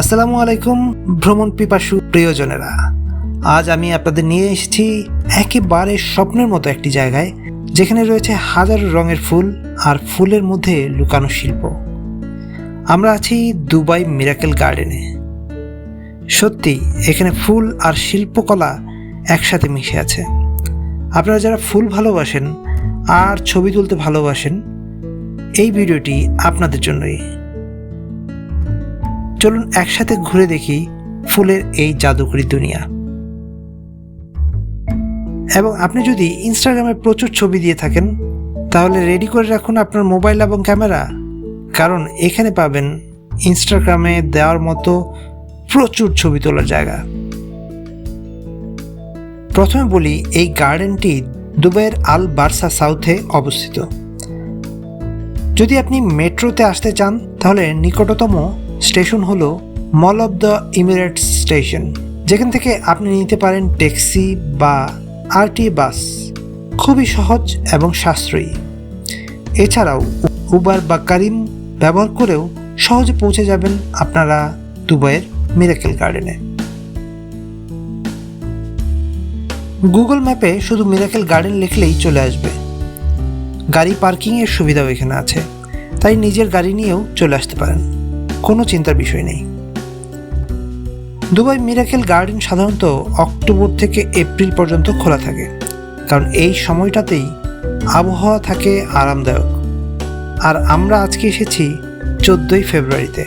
আসসালামু আলাইকুম, ভ্রমণ পিপাসু প্রিয়জনেরা। আজ আমি আপনাদের নিয়ে এসেছি একেবারে স্বপ্নের মতো একটি জায়গায়, যেখানে রয়েছে হাজারো রঙের ফুল আর ফুলের মধ্যে লুকানো শিল্প। আমরা আছি দুবাই মিরাকেল গার্ডেনে। সত্যি, এখানে ফুল আর শিল্পকলা একসাথে মিশে আছে। আপনারা যারা ফুল ভালোবাসেন আর ছবি তুলতে ভালোবাসেন, এই ভিডিওটি আপনাদের জন্যই। চলুন একসাথে ঘুরে দেখি ফুলের এই জাদুকরি দুনিয়া। এবং আপনি যদি ইনস্টাগ্রামে প্রচুর ছবি দিয়ে থাকেন, তাহলে রেডি করে রাখুন আপনার মোবাইল এবং ক্যামেরা কারণ এখানে পাবেন ইনস্টাগ্রামে দেওয়ার মতো প্রচুর ছবি তোলার জায়গা। প্রথমে বলি, এই গার্ডেনটি দুবাইয়ের আল বার্সা সাউথে অবস্থিত। যদি আপনি মেট্রোতে আসতে চান, তাহলে নিকটতম স্টেশন হলো mall of the Emirates station, যেখান থেকে আপনি নিতে পারেন ট্যাক্সি বা আরটি বাস। খুবই সহজ এবং সাশ্রয়ী। এছাড়াও উবার বা কারিম ব্যবহার করেও সহজে পৌঁছে যাবেন আপনারা দুবাইয়ের মিরাকেল গার্ডেনে। গুগল ম্যাপে শুধু মিরাকেল গার্ডেন লিখলেই চলে আসবে। গাড়ি পার্কিংয়ের সুবিধাও এখানে আছে, তাই নিজের গাড়ি নিয়েও চলে আসতে পারেন। কোনো চিন্তার বিষয় নেই। দুবাই মিরাকেল গার্ডেন সাধারণত অক্টোবর থেকে এপ্রিল পর্যন্ত খোলা থাকে, কারণ এই সময়টাতেই আবহাওয়া থাকে আরামদায়ক। আর আমরা আজকে এসেছি চোদ্দোই ফেব্রুয়ারিতে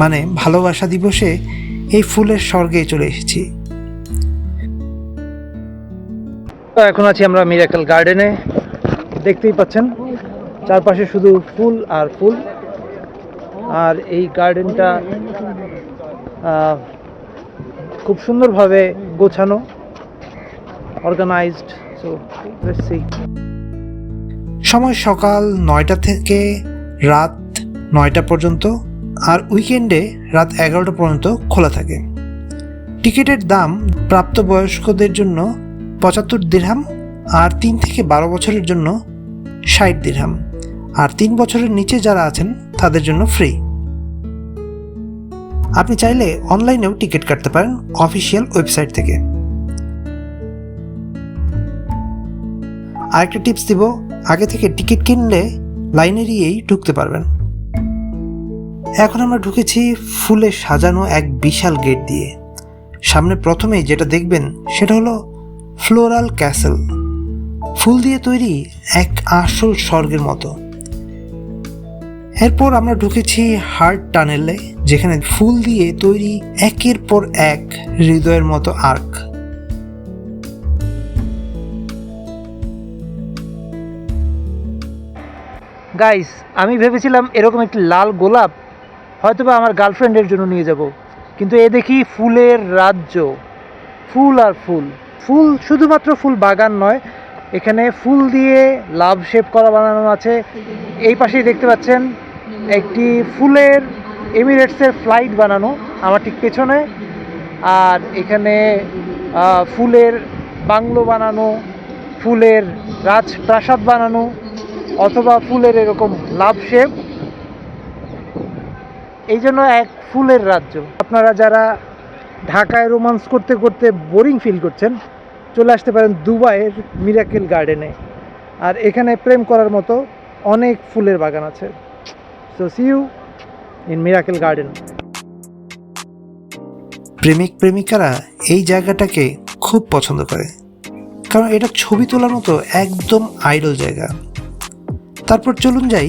মানে ভালোবাসা দিবসে এই ফুলের স্বর্গে চলে এসেছি। এখন আছি আমরা মিরাকেল গার্ডেনে, দেখতেই পাচ্ছেন, চারপাশে শুধু ফুল আর ফুল। আর এই গার্ডেনটা খুব সুন্দরভাবে গোছানো অর্গানাইজড সো সময় সকাল নয়টা থেকে রাত নয়টা পর্যন্ত আর উইকেন্ডে রাত এগারোটা পর্যন্ত খোলা থাকে। টিকিটের দাম প্রাপ্তবয়স্কদের জন্য পঁচাত্তর দিরহাম আর তিন থেকে বারো বছরের জন্য ষাট দিরহাম। আর তিন বছরের নিচে যারা আছেন, তাদের জন্য ফ্রি আপনি চাইলে অনলাইনেও টিকিট কাটতে পারেন অফিসিয়াল ওয়েবসাইট থেকে। আরেকটা টিপস দিব, আগে থেকে টিকিট কিনলে লাইনে দিয়েই ঢুকতে পারবেন। এখন আমরা ঢুকেছি ফুলে সাজানো এক বিশাল গেট দিয়ে। সামনে প্রথমেই যেটা দেখবেন সেটা হলো ফ্লোরাল ক্যাসেল। ফুল দিয়ে তৈরি এক আসল স্বর্গের মতো। এরপর আমরা ঢুকেছি হার্ট টানেলে, যেখানে ফুল দিয়ে তৈরি একের পর এক হৃদয়ের মতো আর্ক। গাইস আমি ভেবেছিলাম এরকম একটি লাল গোলাপ হয়তোবা আমার গার্লফ্রেন্ডের জন্য নিয়ে যাব, কিন্তু এ দেখি ফুলের রাজ্য। ফুল আর ফুল। ফুল শুধুমাত্র ফুল বাগান নয়, এখানে ফুল দিয়ে লাভ শেপ করা বানানো আছে। এই পাশেই দেখতে পাচ্ছেন একটি ফুলের এমিরেটসের ফ্লাইট বানানো আমার ঠিক পেছনে। আর এখানে ফুলের বাংলো বানানো, ফুলের রাজপ্রাসাদ বানানো, অথবা ফুলের এরকম লাভ শেপ। এই জন্য এক ফুলের রাজ্য। আপনারা যারা ঢাকায় রোমান্স করতে করতে বোরিং ফিল করছেন, চলে আসতে পারেন দুবাইয়ের মিরাকেল গার্ডেনে। আর এখানে প্রেম করার মতো অনেক ফুলের বাগান আছে। So see you in miracle garden প্রেমিক প্রেমিকারা এই জায়গাটাকে খুব পছন্দ করে। কারণ এটা ছবি তোলার মতো একদম আইডল জায়গা। তারপর চলুন যাই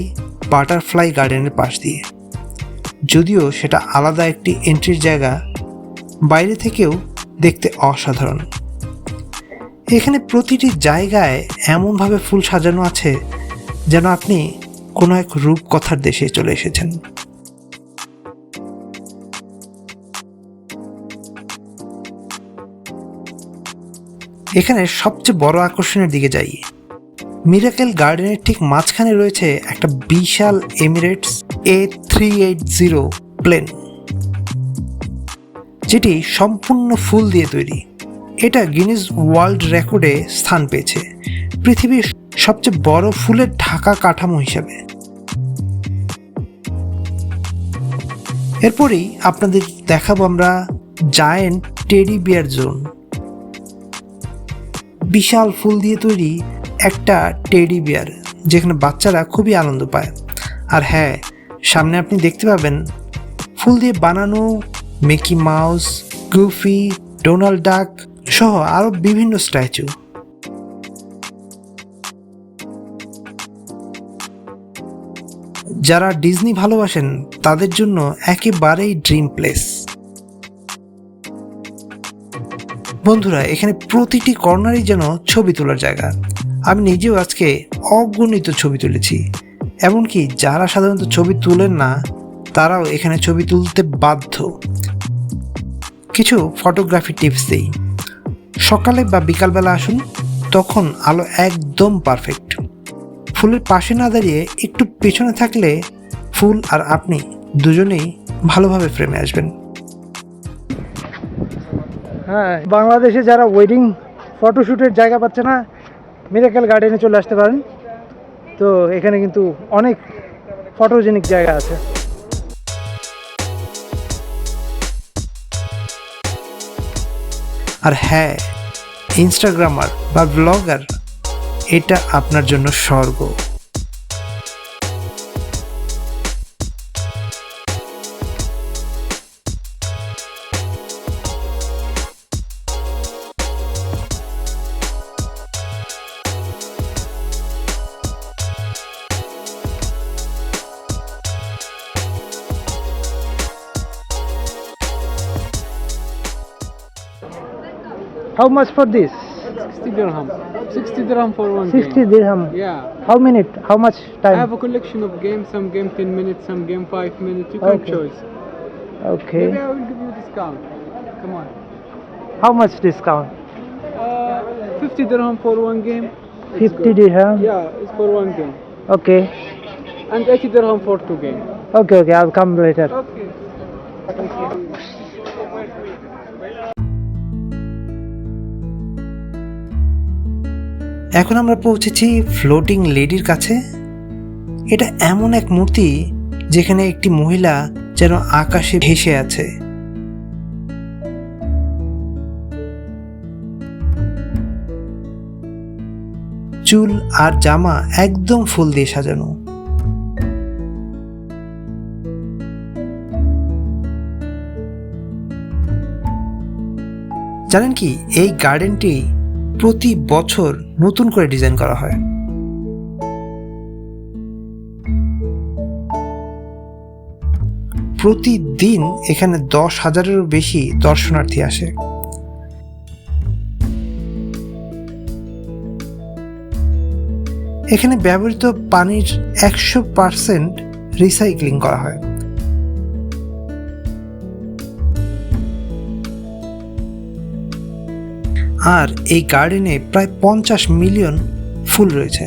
বাটারফ্লাই গার্ডেনের পাশ দিয়ে। যদিও সেটা আলাদা একটি এন্ট্রির জায়গা, বাইরে থেকেও দেখতে অসাধারণ। এখানে প্রতিটি জায়গায় এমনভাবে ফুল সাজানো আছে যেন আপনি কোনো এক রূপকথার দেশে চলে এসেছেন। এখানে সবচেয়ে বড় আকর্ষণের দিকে যাই। মিরাকেল গার্ডেনের ঠিক মাঝখানে রয়েছে একটা বিশাল Emirates A three eight zero plane যেটি সম্পূর্ণ ফুল দিয়ে তৈরি। এটা গিনিস ওয়ার্ল্ড রেকর্ডে স্থান পেয়েছে। পৃথিবীর সবচেয়ে বড় ফুলের ঢাকা কাঠামো হিসাবে। এরপরেই আপনাদের দেখাবো আমরা জায়েন্ট টেডি বিয়ার জোন বিশাল ফুল দিয়ে তৈরি একটা টেডি বিয়ার যেখানে বাচ্চারা খুবই আনন্দ পায়। আর হ্যাঁ সামনে আপনি দেখতে পাবেন ফুল দিয়ে বানানো মিকি মাউস, গুফি, ডোনাল্ড ডাক সহ আরও বিভিন্ন স্ট্যাচু। যারা ডিজনি ভালোবাসেন, তাদের জন্য একেবারেই ড্রিম প্লেস বন্ধুরা, এখানে প্রতিটি কর্নারই যেন ছবি তোলার জায়গা। আমি নিজেও আজকে অগণিত ছবি তুলেছি। এমনকি যারা সাধারণত ছবি তুলেন না, তারাও এখানে ছবি তুলতে বাধ্য। কিছু ফটোগ্রাফি টিপস দিই। সকালে বা বিকালবেলা আসুন, তখন আলো একদম পারফেক্ট ফুলের পাশে না দাঁড়িয়ে একটু পেছনে থাকলে ফুল আর আপনি দুজনেই ভালোভাবে ফ্রেমে আসবেন। হ্যাঁ বাংলাদেশে যারা ওয়েডিং ফটোশ্যুটের জায়গা পাচ্ছে না মিরাকেল গার্ডেনে চলে আসতে পারেন। তো এখানে কিন্তু অনেক ফটোজেনিক জায়গা আছে। আর হ্যাঁ ইনস্টাগ্রামার বা ব্লগার এটা আপনার জন্য স্বর্গ। How much for this 60 dirham. 60 dirham for one 60 game. dirham. Yeah. How minute? How much I have a collection of games, some game 10 minutes, some game 5 minutes. You can Okay. choose. Maybe I will give you discount. Come on. How much discount? Uh, 50 dirham for one game. It's 50 good. dirham. Yeah, it's for one game. Okay. And 80 dirham for two games. Okay, okay. I'll come later. Okay. এখন আমরা পৌঁছেছি floating লেডির কাছে। এটা এমন এক মূর্তি যেখানে একটি মহিলা যেন আকাশে ভেসে আছে। চুল আর জামা একদম ফুল দিয়ে সাজানো। জানেন কি, এই গার্ডেনটি প্রতি বছর নতুন করে ডিজাইন করা হয়। প্রতিদিন এখানে দশ হাজারেরও বেশি দর্শনার্থী আসে। এখানে ব্যবহৃত পানির একশো পার্সেন্ট রিসাইক্লিং করা হয়। আর এই গার্ডেনে প্রায় পঞ্চাশ মিলিয়ন ফুল রয়েছে।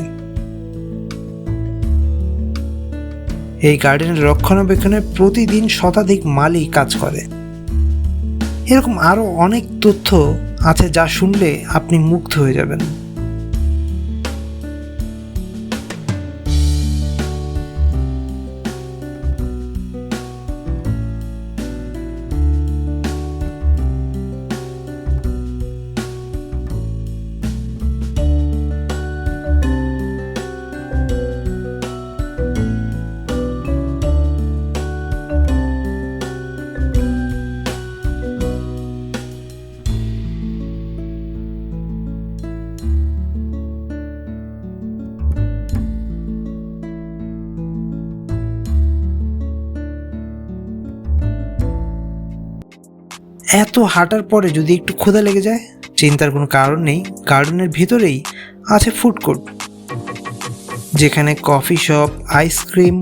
এই গার্ডেনের রক্ষণাবেক্ষণে প্রতিদিন শতাধিক মালি কাজ করে। এরকম আরও অনেক তথ্য আছে যা শুনলে আপনি মুগ্ধ হয়ে যাবেন। এত হাঁটার পরে যদি একটু ক্ষুধা লেগে যায়, চিন্তার কোনো কারণ নেই। গার্ডেনের ভিতরেই আছে ফুড কোর্ট যেখানে coffee shop ice cream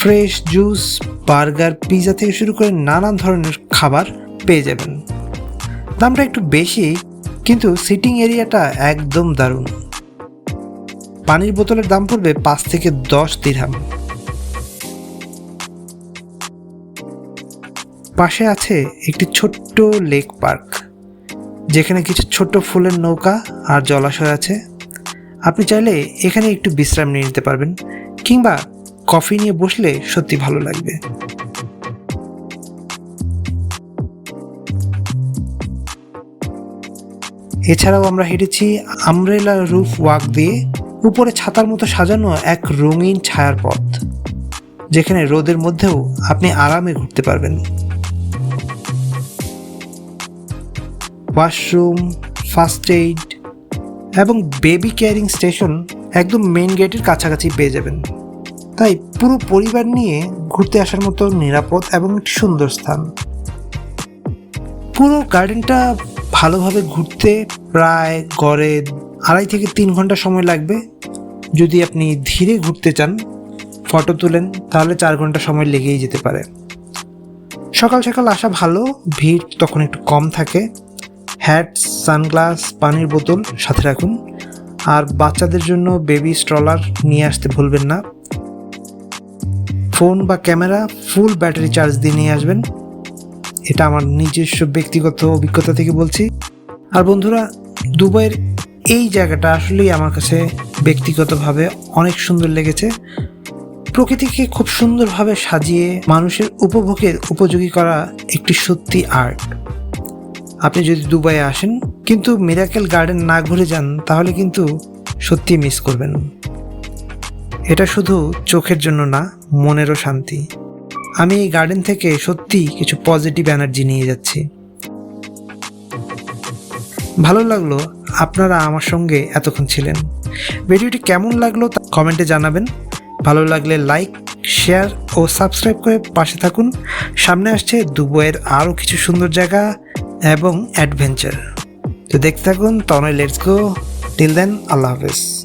fresh juice burger pizza থেকে শুরু করে নানান ধরনের খাবার পেয়ে যাবেন। দামটা একটু বেশি, কিন্তু সিটিং এরিয়াটা একদম দারুণ। পানির বোতলের দাম পড়বে পাঁচ থেকে দশ দিরহাম পাশে আছে একটি ছোট্ট লেক পার্ক, যেখানে কিছু ছোট্ট ফুলের নৌকা আর জলাশয় আছে। আপনি চাইলে এখানে একটু বিশ্রাম নিয়ে নিতে পারবেন, কিংবা কফি নিয়ে বসলে সত্যি ভালো লাগবে। এছাড়াও আমরা হেঁটেছি আমরেলা রুফ ওয়াক দিয়ে উপরে ছাতার মতো সাজানো এক রঙিন ছায়ার পথ, যেখানে রোদের মধ্যেও আপনি আরামে ঘুরতে পারবেন। ওয়াশরুম ফার্স্ট এইড এবং বেবি কেয়ারিং স্টেশন একদম মেন গেটের কাছাকাছি পেয়ে যাবেন। তাই পুরো পরিবার নিয়ে ঘুরতে আসার মতো নিরাপদ এবং একটি সুন্দর স্থান। পুরো গার্ডেনটা ভালোভাবে ঘুরতে প্রায় গড়ে আড়াই থেকে তিন ঘণ্টা সময় লাগবে। যদি আপনি ধীরে ঘুরতে চান ফটো তুলেন, তাহলে চার ঘণ্টা সময় লেগেই যেতে পারে। সকাল সকাল আসা ভালো, ভিড় তখন একটু কম থাকে। হ্যাট, সানগ্লাস, পানির বোতল সাথে রাখুন। আর বাচ্চাদের জন্য বেবি স্ট্রলার নিয়ে আসতে ভুলবেন না। ফোন বা ক্যামেরা ফুল ব্যাটারি চার্জ দিয়ে নিয়ে আসবেন। এটা আমার নিজস্ব ব্যক্তিগত অভিজ্ঞতা থেকে বলছি। আর বন্ধুরা, দুবাইয়ের এই জায়গাটা আসলেই আমার কাছে ব্যক্তিগতভাবে অনেক সুন্দর লেগেছে। প্রকৃতিকে খুব সুন্দরভাবে সাজিয়ে মানুষের উপভোগের উপযোগী করা একটি সত্যি আর্ট। আপনি যদি দুবাইয়ে আসেন, কিন্তু মিরাকেল গার্ডেন না ঘুরে যান, তাহলে কিন্তু সত্যি মিস করবেন। এটা শুধু চোখের জন্য না, মনেরও শান্তি। আমি এই গার্ডেন থেকে সত্যি কিছু পজিটিভ এনার্জি নিয়ে যাচ্ছি। ভালো লাগল আপনারা আমার সঙ্গে এতক্ষণ ছিলেন। ভিডিওটি কেমন লাগল তা কমেন্টে জানাবেন। ভালো লাগলে লাইক শেয়ার ও সাবস্ক্রাইব করে পাশে থাকুন। সামনে আসছে দুবাইয়ের আরও কিছু সুন্দর জায়গা। এবং অ্যাডভেঞ্চার। তো দেখতে থাকুন তনয় লেটস গো। টিল দেন আল্লাহ হাফেজ।